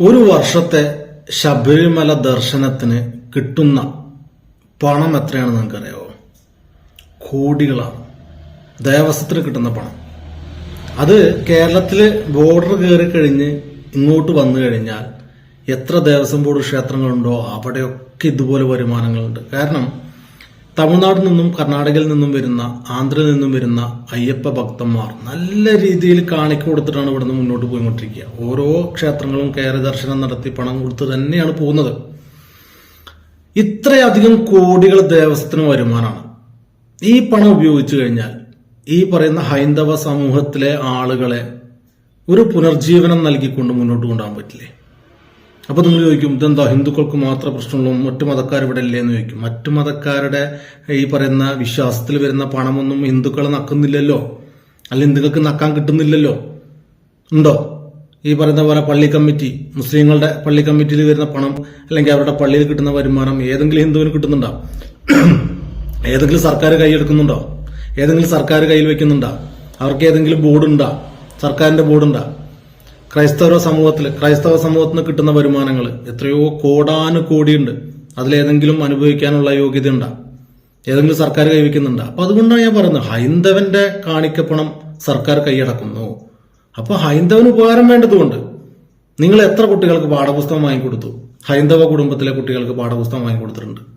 ഒരു വർഷത്തെ ശബരിമല ദർശനത്തിന് കിട്ടുന്ന പണം എത്രയാണെന്ന് നിങ്ങൾക്കറിയാവോ? കോടികളാണ്. ദേവസ്വത്തിന് കിട്ടുന്ന പണം. അത് കേരളത്തിൽ ബോർഡർ കയറി കഴിഞ്ഞ് ഇങ്ങോട്ട് വന്നു കഴിഞ്ഞാൽ എത്ര ദേവസ്വം ബോർഡ് ക്ഷേത്രങ്ങളുണ്ടോ അവിടെയൊക്കെ ഇതുപോലെ വരുമാനങ്ങളുണ്ട്. കാരണം തമിഴ്നാട്ടിൽ നിന്നും കർണാടകയിൽ നിന്നും വരുന്ന ആന്ധ്രയിൽ നിന്നും വരുന്ന അയ്യപ്പ ഭക്തന്മാർ നല്ല രീതിയിൽ കാണിക്ക കൊടുത്തിട്ടാണ് ഇവിടുന്ന് മുന്നോട്ട് പോയിക്കൊണ്ടിരിക്കുക. ഓരോ ക്ഷേത്രങ്ങളും കയറി ദർശനം നടത്തി പണം കൊടുത്ത് തന്നെയാണ് പോകുന്നത്. ഇത്രയധികം കോടികൾ ദേവസ്വത്തിന് വരുമാനമാണ്. ഈ പണം ഉപയോഗിച്ചു കഴിഞ്ഞാൽ ഈ പറയുന്ന ഹൈന്ദവ സമൂഹത്തിലെ ആളുകളെ ഒരു പുനർജീവനം നൽകിക്കൊണ്ട് മുന്നോട്ട് കൊണ്ടുപോകാൻ പറ്റില്ലേ? അപ്പൊ നിങ്ങൾ ചോദിക്കും ഇതെന്താ? ഹിന്ദുക്കൾക്ക് മാത്രം പ്രശ്നമുള്ളൂ മറ്റു മതക്കാർ ഇവിടെ ഇല്ലേ? എന്ന് ചോദിക്കും. മറ്റു മതക്കാരുടെ ഈ പറയുന്ന വിശ്വാസത്തിൽ വരുന്ന പണമൊന്നും ഹിന്ദുക്കളെ നക്കുന്നില്ലല്ലോ? അല്ല ഹിന്ദുക്കൾക്ക് നക്കാൻ കിട്ടുന്നില്ലല്ലോ? ഉണ്ടോ? ഈ പറയുന്ന പോലെ പള്ളി കമ്മിറ്റി മുസ്ലിങ്ങളുടെ പള്ളി കമ്മിറ്റിയിൽ വരുന്ന പണം അല്ലെങ്കിൽ അവരുടെ പള്ളിയിൽ കിട്ടുന്ന വരുമാനം ഏതെങ്കിലും ഹിന്ദുവിന് കിട്ടുന്നുണ്ടോ? ഏതെങ്കിലും സർക്കാർ കൈയെടുക്കുന്നുണ്ടോ? ഏതെങ്കിലും സർക്കാർ കയ്യിൽ വെക്കുന്നുണ്ടോ? അവർക്ക് ഏതെങ്കിലും ബോർഡുണ്ടോ? സർക്കാരിന്റെ ബോർഡുണ്ടോ? ക്രൈസ്തവ സമൂഹത്തിൽ ക്രൈസ്തവ സമൂഹത്തിന് കിട്ടുന്ന വരുമാനങ്ങൾ എത്രയോ കോടാനു കോടിയുണ്ട്. അതിലേതെങ്കിലും അനുഭവിക്കാനുള്ള യോഗ്യത ഉണ്ടാ ഏതെങ്കിലും സർക്കാർ കൈവയ്ക്കുന്നുണ്ടോ. അപ്പൊ അതുകൊണ്ടാണ് ഞാൻ പറയുന്നത് ഹൈന്ദവന്റെ കാണിക്കപ്പണം സർക്കാർ കൈയടക്കുന്നു. അപ്പൊ ഹൈന്ദവന് ഉപകാരം വേണ്ടതുകൊണ്ട് നിങ്ങൾ എത്ര കുട്ടികൾക്ക് പാഠപുസ്തകം വാങ്ങിക്കൊടുത്തു? ഹൈന്ദവ കുടുംബത്തിലെ കുട്ടികൾക്ക് പാഠപുസ്തകം വാങ്ങിക്കൊടുത്തിട്ടുണ്ട്.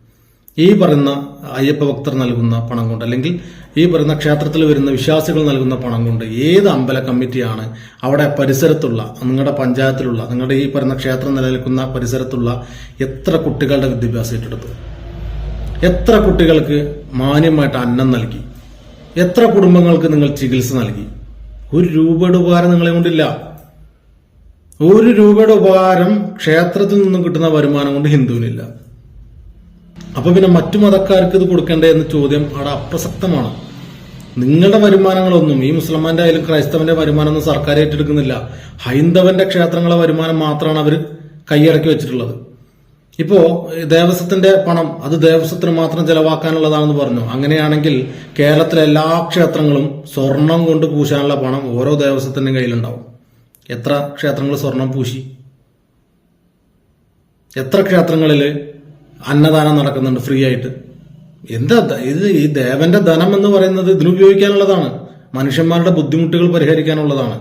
ഈ പറയുന്ന അയ്യപ്പ ഭക്തർ നൽകുന്ന പണം കൊണ്ട് അല്ലെങ്കിൽ ഈ പറയുന്ന ക്ഷേത്രത്തിൽ വരുന്ന വിശ്വാസികൾ നൽകുന്ന പണം കൊണ്ട് ഏത് അമ്പല കമ്മിറ്റിയാണ് അവിടെ പരിസരത്തുള്ള നിങ്ങളുടെ പഞ്ചായത്തിലുള്ള നിങ്ങളുടെ ഈ പറയുന്ന ക്ഷേത്രം നിലനിൽക്കുന്ന പരിസരത്തുള്ള എത്ര കുട്ടികളുടെ വിദ്യാഭ്യാസം ഏറ്റെടുത്തു? എത്ര കുട്ടികൾക്ക് മാന്യമായിട്ട് അന്നം നൽകി? എത്ര കുടുംബങ്ങൾക്ക് നിങ്ങൾ ചികിത്സ നൽകി? ഒരു രൂപയുടെ ഉപകാരം നിങ്ങളെ കൊണ്ടില്ല. ഒരു രൂപയുടെ ഉപകാരം ക്ഷേത്രത്തിൽ നിന്നും കിട്ടുന്ന വരുമാനം കൊണ്ട് ഹിന്ദുവിനില്ല. അപ്പൊ പിന്നെ മറ്റു മതക്കാർക്ക് ഇത് കൊടുക്കണ്ടേ എന്ന ചോദ്യം അവിടെ അപ്രസക്തമാണ്. നിങ്ങളുടെ വരുമാനങ്ങളൊന്നും ഈ മുസ്ലിമാന്റെ ആയാലും ക്രൈസ്തവന്റെ വരുമാനമൊന്നും സർക്കാർ ഏറ്റെടുക്കുന്നില്ല. ഹൈന്ദവന്റെ ക്ഷേത്രങ്ങളെ വരുമാനം മാത്രമാണ് അവർ കൈയടക്കി വെച്ചിട്ടുള്ളത്. ഇപ്പോ ദേവസ്വത്തിന്റെ പണം അത് ദേവസ്വത്തിന് മാത്രം ചെലവാക്കാനുള്ളതാണെന്ന് പറഞ്ഞു. അങ്ങനെയാണെങ്കിൽ കേരളത്തിലെ എല്ലാ ക്ഷേത്രങ്ങളും സ്വർണം കൊണ്ട് പൂശാനുള്ള പണം ഓരോ ദേവസ്വത്തിന്റെ കയ്യിലുണ്ടാവും. എത്ര ക്ഷേത്രങ്ങൾ സ്വർണം പൂശി? എത്ര ക്ഷേത്രങ്ങളിൽ അന്നദാനം നടക്കുന്നുണ്ട് ഫ്രീ ആയിട്ട്. എന്താ ഇത് ഈ ദേവന്റെ ധനം എന്ന് പറയുന്നത് ഇതിനുപയോഗിക്കാനുള്ളതാണ് മനുഷ്യന്മാരുടെ ബുദ്ധിമുട്ടുകൾ പരിഹരിക്കാനുള്ളതാണ്.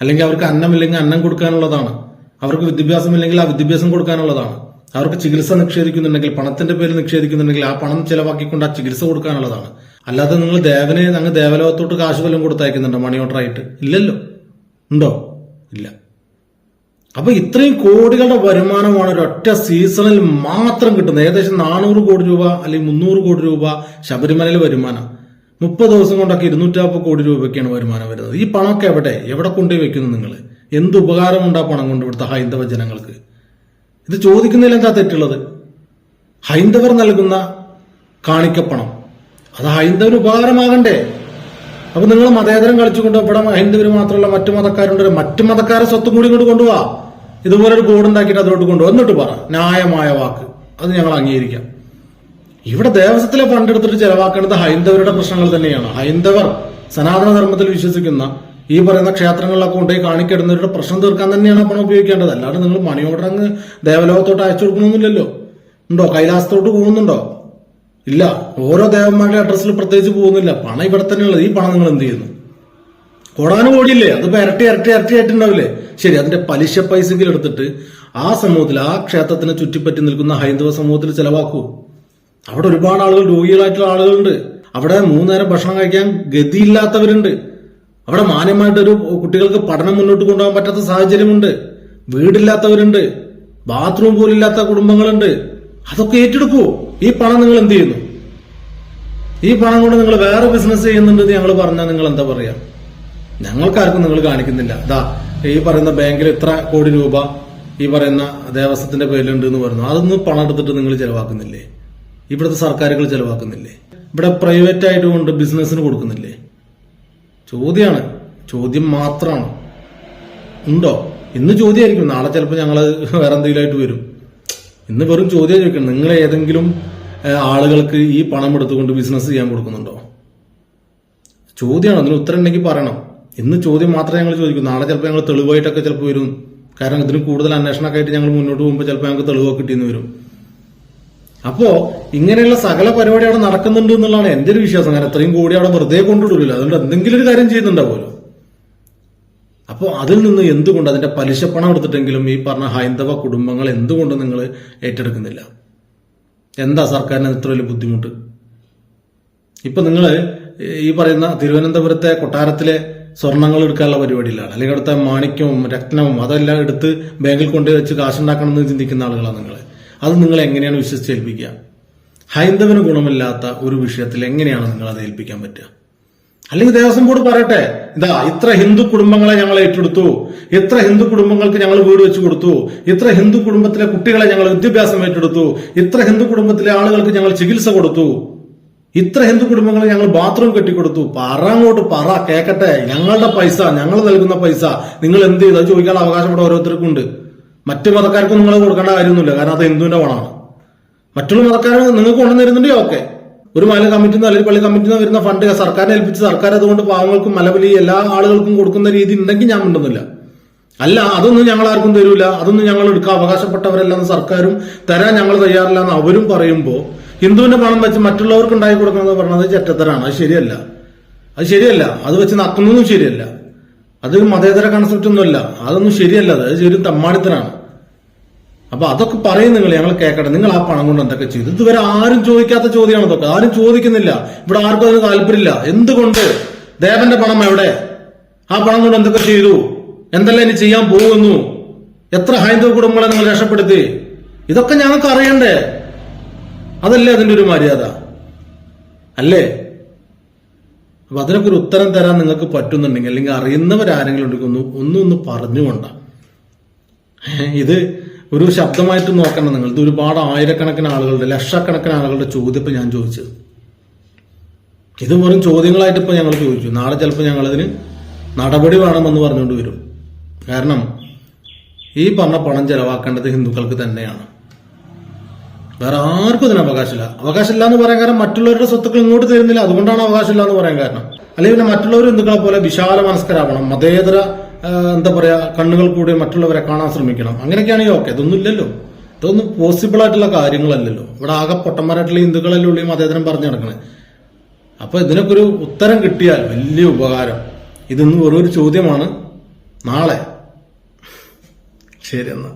അല്ലെങ്കിൽ അവർക്ക് അന്നമില്ലെങ്കിൽ അന്നം കൊടുക്കാനുള്ളതാണ്. അവർക്ക് വിദ്യാഭ്യാസമില്ലെങ്കിൽ ആ വിദ്യാഭ്യാസം കൊടുക്കാനുള്ളതാണ്. അവർക്ക് ചികിത്സ നിക്ഷേപിക്കുന്നുണ്ടെങ്കിൽ പണത്തിന്റെ പേരിൽ നിക്ഷേപിക്കുന്നുണ്ടെങ്കിൽ ആ പണം ചെലവാക്കിക്കൊണ്ട് ആ ചികിത്സ കൊടുക്കാനുള്ളതാണ്. അല്ലാതെ നിങ്ങൾ ദേവനെ അങ്ങ് ദേവലോകത്തോട്ട് കാശ് വല്ലതും കൊടുത്തയക്കുന്നുണ്ടോ? മണി ഓർഡർ ആയിട്ട്. ഇല്ലല്ലോ. ഉണ്ടോ? ഇല്ല. അപ്പൊ ഇത്രയും കോടികളുടെ വരുമാനമാണ് ഒരൊറ്റ സീസണിൽ മാത്രം കിട്ടുന്നത്. ഏകദേശം നാനൂറ് കോടി രൂപ അല്ലെങ്കിൽ മുന്നൂറ് കോടി രൂപ ശബരിമലയിൽ വരുമാനം. മുപ്പത് ദിവസം കൊണ്ടൊക്കെ ഇരുന്നൂറ്റാപ്പത് കോടി രൂപയ്ക്കാണ് വരുമാനം വരുന്നത്. ഈ പണമൊക്കെ എവിടെ? എവിടെ കൊണ്ടുപോയി വെക്കുന്നു നിങ്ങൾ എന്ത് ഉപകാരമുണ്ട് ആ പണം കൊണ്ട് ഇവിടുത്തെ ഹൈന്ദവ ജനങ്ങൾക്ക്? ഇത് ചോദിക്കുന്നതിൽ എന്താ തെറ്റുള്ളത്? ഹൈന്ദവർ നൽകുന്ന കാണിക്കപ്പണം. അത് ഹൈന്ദവന് ഉപകാരമാകണ്ടേ? അപ്പൊ നിങ്ങൾ മതേതരം കളിച്ചുകൊണ്ട് ഇവിടെ ഹിന്ദുവിന് മാത്രമല്ല മറ്റു മതക്കാരുണ്ട്. മറ്റു മതക്കാരെ സ്വത്തും കൂടി ഇങ്ങോട്ട് കൊണ്ടുപോവാ ഇതുപോലെ ഒരു ബോർഡ് ഉണ്ടാക്കിയിട്ട് അതിലോട്ട് കൊണ്ടുപോകും എന്നിട്ട് പറ ന്യായമായ വാക്ക്. അത് ഞങ്ങൾ അംഗീകരിക്കാം. ഇവിടെ ദേവസ്വത്തിലെ പണ്ടെടുത്തിട്ട് ചെലവാക്കേണ്ടത് ഹൈന്ദവരുടെ പ്രശ്നങ്ങൾ തന്നെയാണ്. ഹൈന്ദവർ സനാതന ധർമ്മത്തിൽ വിശ്വസിക്കുന്ന ഈ പറയുന്ന ക്ഷേത്രങ്ങളിലൊക്കെ കൊണ്ടുപോയി കാണിക്കിടുന്നവരുടെ പ്രശ്നം തീർക്കാൻ തന്നെയാണ് പണം ഉപയോഗിക്കേണ്ടത്. അല്ലാണ്ട് നിങ്ങൾ മണി അങ്ങ് ദേവലോകത്തോട്ട് അയച്ചു കൊടുക്കണമെന്നില്ലല്ലോ ഉണ്ടോ? കൈലാസത്തോട്ട് പോകുന്നുണ്ടോ? ഇല്ല ഓരോ ദേവന്മാരുടെ അഡ്രസ്സിൽ പ്രത്യേകിച്ച് പോകുന്നില്ല. പണം ഇവിടെ തന്നെ ഉള്ളത് ഈ പണം നിങ്ങൾ എന്ത് ചെയ്യുന്നു? കോടാനും കോടിയില്ലേ? അത് ഇപ്പൊ ഇരട്ടി ഇരട്ടി ഇരട്ടി ആയിട്ടുണ്ടാവില്ലേ? ശരി അതിന്റെ പലിശ പൈസെങ്കിലും എടുത്തിട്ട് ആ സമൂഹത്തിൽ ആ ക്ഷേത്രത്തിനെ ചുറ്റിപ്പറ്റി നിൽക്കുന്ന ഹൈന്ദവ സമൂഹത്തിൽ ചെലവാക്കൂ. അവിടെ ഒരുപാട് ആളുകൾ രോഗികളായിട്ടുള്ള ആളുകളുണ്ട്. അവിടെ മൂന്നേരം ഭക്ഷണം കഴിക്കാൻ ഗതിയില്ലാത്തവരുണ്ട്. അവിടെ മാന്യമായിട്ട് ഒരു കുട്ടികൾക്ക് പഠനം മുന്നോട്ട് കൊണ്ടുപോകാൻ പറ്റാത്ത സാഹചര്യമുണ്ട്. വീടില്ലാത്തവരുണ്ട്. ബാത്റൂം പോലില്ലാത്ത കുടുംബങ്ങളുണ്ട്. അതൊക്കെ ഏറ്റെടുക്കൂ ഈ പണം നിങ്ങൾ എന്ത് ചെയ്യുന്നു? ഈ പണം കൊണ്ട് നിങ്ങൾ വേറെ ബിസിനസ് ചെയ്യുന്നുണ്ടെന്ന് ഞങ്ങൾ പറഞ്ഞാൽ നിങ്ങൾ എന്താ പറയാ? ഞങ്ങൾക്കാർക്കും നിങ്ങൾ കാണിക്കുന്നില്ല. അതാ ഈ പറയുന്ന ബാങ്കിൽ ഇത്ര കോടി രൂപ ഈ പറയുന്ന ദേവസ്വത്തിന്റെ പേരിലുണ്ട് എന്ന് പറഞ്ഞു അതൊന്നും പണം എടുത്തിട്ട് നിങ്ങൾ ചെലവാക്കുന്നില്ലേ? ഇവിടുത്തെ സർക്കാരുകൾ ചെലവാക്കുന്നില്ലേ? ഇവിടെ പ്രൈവറ്റ് ആയിട്ട് കൊണ്ട് ബിസിനസ്സിന് കൊടുക്കുന്നില്ലേ? ചോദ്യമാണ് ചോദ്യം മാത്രമാണ്. ഉണ്ടോ? ഇന്ന് ചോദ്യമായിരിക്കും. നാളെ ചിലപ്പോൾ ഞങ്ങൾ വേറെ എന്തെങ്കിലും വരും. ഇന്ന് വെറും ചോദ്യം ചോദിക്കണം. നിങ്ങൾ ഏതെങ്കിലും ആളുകൾക്ക് ഈ പണം എടുത്തുകൊണ്ട് ബിസിനസ് ചെയ്യാൻ കൊടുക്കുന്നുണ്ടോ? ചോദ്യമാണ്. അതിന് ഉത്തരം ഉണ്ടെങ്കിൽ പറയണം. ഇന്ന് ചോദ്യം മാത്രമേ ഞങ്ങൾ ചോദിക്കൂ. നാളെ ചിലപ്പോൾ ഞങ്ങൾ തെളിവായിട്ടൊക്കെ ചിലപ്പോൾ വരും. കാരണം ഇതിന് കൂടുതൽ അന്വേഷണമൊക്കെ ആയിട്ട് ഞങ്ങൾ മുന്നോട്ട് പോകുമ്പോൾ ചിലപ്പോൾ ഞങ്ങൾക്ക് തെളിവൊക്കെ കിട്ടിയെന്ന് വരും. അപ്പോ ഇങ്ങനെയുള്ള സകല പരിപാടി അവിടെ നടക്കുന്നുണ്ട് എന്നുള്ളതാണ് എന്റെ ഒരു വിശ്വാസം. കാരണം അത്രയും കോടി അവിടെ വെറുതെ കൊണ്ടുവിടില്ല അതുകൊണ്ട് എന്തെങ്കിലും ഒരു കാര്യം ചെയ്യുന്നുണ്ടാവുമല്ലോ. അപ്പോൾ അതിൽ നിന്ന് എന്തുകൊണ്ട് അതിന്റെ പലിശപ്പണം എടുത്തിട്ടെങ്കിലും ഈ പറഞ്ഞ ഹൈന്ദവ കുടുംബങ്ങൾ എന്തുകൊണ്ട് നിങ്ങൾ ഏറ്റെടുക്കുന്നില്ല? എന്താ സർക്കാരിന് ഇത്ര വലിയ ബുദ്ധിമുട്ട്? ഇപ്പൊ നിങ്ങൾ ഈ പറയുന്ന തിരുവനന്തപുരത്തെ കൊട്ടാരത്തിലെ സ്വർണങ്ങൾ എടുക്കാനുള്ള പരിപാടിയിലാണ്. അല്ലെങ്കിൽ അവിടുത്തെ മാണിക്യവും രത്നവും അതെല്ലാം എടുത്ത് ബാങ്കിൽ കൊണ്ടുപോയി വെച്ച് കാശുണ്ടാക്കണം എന്ന് ചിന്തിക്കുന്ന ആളുകളാണ് നിങ്ങൾ അത് നിങ്ങൾ എങ്ങനെയാണ് വിശ്വസിച്ചേൽപ്പിക്കുക ഹൈന്ദവന് ഗുണമില്ലാത്ത ഒരു വിഷയത്തിൽ എങ്ങനെയാണ് നിങ്ങൾ അത് ഏൽപ്പിക്കാൻ പറ്റുക? അല്ലെങ്കിൽ ദേവസ്വം ബോർഡ് പറയട്ടെ ഇതാ ഇത്ര ഹിന്ദു കുടുംബങ്ങളെ ഞങ്ങൾ ഏറ്റെടുത്തു ഇത്ര ഹിന്ദു കുടുംബങ്ങൾക്ക് ഞങ്ങൾ വീട് വെച്ചു കൊടുത്തു ഇത്ര ഹിന്ദു കുടുംബത്തിലെ കുട്ടികളെ ഞങ്ങൾ വിദ്യാഭ്യാസം ഏറ്റെടുത്തു ഇത്ര ഹിന്ദു കുടുംബത്തിലെ ആളുകൾക്ക് ഞങ്ങൾ ചികിത്സ കൊടുത്തു ഇത്ര ഹിന്ദു കുടുംബങ്ങളെ ഞങ്ങൾ ബാത്റൂം കെട്ടിക്കൊടുത്തു പറ അങ്ങോട്ട് പറ കേക്കട്ടെ ഞങ്ങളുടെ പൈസ ഞങ്ങൾ നൽകുന്ന പൈസ നിങ്ങൾ എന്ത് ചെയ്തു? അത് ചോദിക്കാനുള്ള അവകാശം ഇവിടെ ഓരോരുത്തർക്കും ഉണ്ട്. മറ്റു മതക്കാർക്കും നിങ്ങൾ കൊടുക്കേണ്ട കാര്യമൊന്നുമില്ല കാരണം അത് ഹിന്ദുവിന്റെ പണമാണ്. മറ്റുള്ള മതക്കാർ നിങ്ങൾക്ക് കൊണ്ടുവന്നിരുന്നുണ്ടെങ്കിൽ ഓക്കെ ഒരു മല കമ്മിറ്റിന്ന് അല്ലെങ്കിൽ പള്ളി കമ്മിറ്റിന്ന് വരുന്ന ഫണ്ട് സർക്കാരിനെ ഏൽപ്പിച്ച് സർക്കാർ അതുകൊണ്ട് പാവങ്ങൾക്കും മലബലി എല്ലാ ആളുകൾക്കും കൊടുക്കുന്ന രീതി ഉണ്ടെങ്കിൽ ഞാൻ മിണ്ടുന്നില്ല. അല്ല അതൊന്നും ഞങ്ങൾ ആർക്കും തരൂല. അതൊന്നും ഞങ്ങൾ എടുക്കാൻ അവകാശപ്പെട്ടവരല്ലെന്ന് സർക്കാരും തരാൻ ഞങ്ങൾ തയ്യാറില്ല എന്ന് അവരും പറയുമ്പോൾ ഹിന്ദുവിന്റെ പണം വെച്ച് മറ്റുള്ളവർക്ക് ഉണ്ടായി കൊടുക്കുന്നത് പറഞ്ഞത് ചെറ്റത്തരാണ്. അത് ശരിയല്ല. അത് ശരിയല്ല. അത് വെച്ച് നക്കുന്നതും ശരിയല്ല. അത് മതേതര കൺസെപ്റ്റ് ഒന്നുമല്ല. അതൊന്നും ശരിയല്ല. അത് ശരി തമ്മാടിത്തരാണ്. അപ്പൊ അതൊക്കെ പറയും നിങ്ങൾ ഞങ്ങൾ കേൾക്കട്ടെ നിങ്ങൾ ആ പണം കൊണ്ട് എന്തൊക്കെ ചെയ്തു? ഇതുവരെ ആരും ചോദിക്കാത്ത ചോദ്യമാണ് ഇതൊക്കെ. ആരും ചോദിക്കുന്നില്ല. ഇവിടെ ആർക്കും അതിന് താല്പര്യമില്ല. എന്തുകൊണ്ട്? ദേവന്റെ പണം എവിടെ? ആ പണം കൊണ്ട് എന്തൊക്കെ ചെയ്തു? എന്തെല്ലാം ഇനി ചെയ്യാൻ പോകുന്നു? എത്ര ഹൈന്ദവ കുടുംബങ്ങളെ നിങ്ങൾ രക്ഷപ്പെടുത്തി? ഇതൊക്കെ ഞങ്ങൾക്ക് അറിയണ്ടേ? അതല്ലേ അതിന്റെ ഒരു മര്യാദ? അല്ലേ? അപ്പൊ അതിനൊക്കെ ഒരു ഉത്തരം തരാൻ നിങ്ങൾക്ക് പറ്റുന്നുണ്ടെങ്കിൽ അല്ലെങ്കിൽ അറിയുന്നവരാരെങ്കിലും ഉണ്ടെങ്കിൽ ഒന്ന് ഒന്നും ഒന്ന് പറഞ്ഞുകൊണ്ട. ഇത് ഒരു ശബ്ദമായിട്ട് നോക്കണം നിങ്ങൾ. ഇത് ഒരുപാട് ആയിരക്കണക്കിന് ആളുകളുടെ ലക്ഷക്കണക്കിന് ആളുകളുടെ ചോദ്യം ഇപ്പൊ ഞാൻ ചോദിച്ചത്. ഇത് വെറും ചോദ്യങ്ങളായിട്ട് ഇപ്പൊ ഞങ്ങൾ ചോദിച്ചു. നാളെ ചിലപ്പോൾ ഞങ്ങളതിന് നടപടി വേണമെന്ന് പറഞ്ഞുകൊണ്ട് വരും. കാരണം ഈ പറഞ്ഞ പണം ചെലവാക്കേണ്ടത് ഹിന്ദുക്കൾക്ക് തന്നെയാണ്. വേറെ ആർക്കും ഇതിന് അവകാശമില്ല. അവകാശമില്ല എന്ന് പറയാൻ കാരണം മറ്റുള്ളവരുടെ സ്വത്തുക്കൾ ഇങ്ങോട്ട് തരുന്നില്ല. അതുകൊണ്ടാണ് അവകാശമില്ല എന്ന് പറയാൻ കാരണം. അല്ലെങ്കിൽ പിന്നെ മറ്റുള്ളവർ ഹിന്ദുക്കളെ പോലെ വിശാല മനസ്കരാവണം. മതേതര എന്താ പറയാ കണ്ണുകൾ കൂടി മറ്റുള്ളവരെ കാണാൻ ശ്രമിക്കണം. അങ്ങനെയൊക്കെയാണെങ്കിൽ ഓക്കെ ഇതൊന്നും ഇല്ലല്ലോ. ഇതൊന്നും പോസിബിൾ ആയിട്ടുള്ള കാര്യങ്ങളല്ലല്ലോ. ഇവിടെ ആകെ പൊട്ടന്മാരായിട്ടുള്ള ഹിന്ദുക്കളല്ലേ ഉള്ളൂ മതേതരം പറഞ്ഞു നടക്കണേ. അപ്പൊ ഇതിനൊക്കെ ഒരു ഉത്തരം കിട്ടിയാൽ വലിയ ഉപകാരം. ഇതൊന്നും വെറൊരു ചോദ്യമാണ്. നാളെ. ശരി എന്നാ.